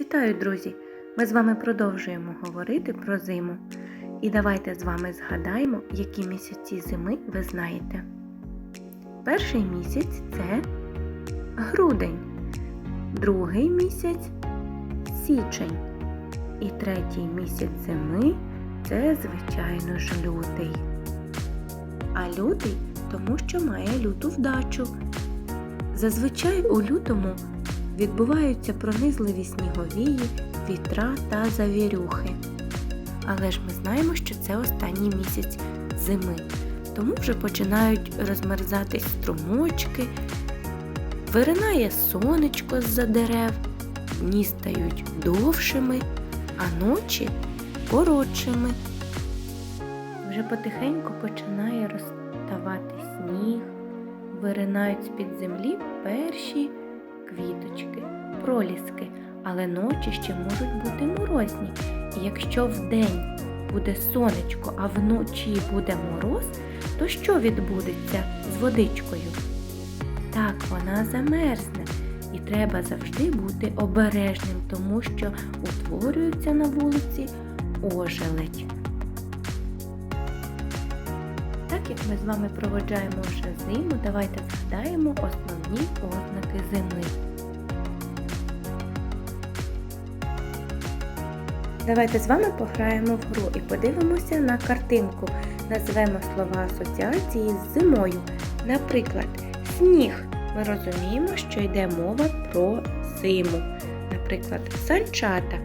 Вітаю, друзі! Ми з вами продовжуємо говорити про зиму. І давайте з вами згадаємо, які місяці зими ви знаєте. Перший місяць це грудень, другий місяць січень. І третій місяць зими це, звичайно ж, лютий. А лютий тому, що має люту вдачу. Зазвичай у лютому відбуваються пронизливі сніговії, вітра та завірюхи. Але ж ми знаємо, що це останній місяць зими, тому вже починають розмерзатись струмочки, виринає сонечко з-за дерев, дні стають довшими, а ночі коротшими. Вже потихеньку починає розставати сніг, виринають з-під землі перші квіточки, проліски, але ночі ще можуть бути морозні. І якщо вдень буде сонечко, а вночі буде мороз, то що відбудеться з водичкою? Так, вона замерзне. І треба завжди бути обережним, тому що утворюється на вулиці ожеледь. Як ми з вами проводжаємо вже зиму, давайте згадаємо основні ознаки зими. Давайте з вами пограємо в гру і подивимося на картинку. Назвемо слова асоціації з зимою. Наприклад, сніг. Ми розуміємо, що йде мова про зиму. Наприклад, санчата.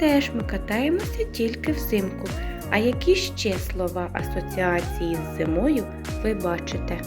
Теж ми катаємося тільки взимку. А які ще слова асоціації з зимою ви бачите?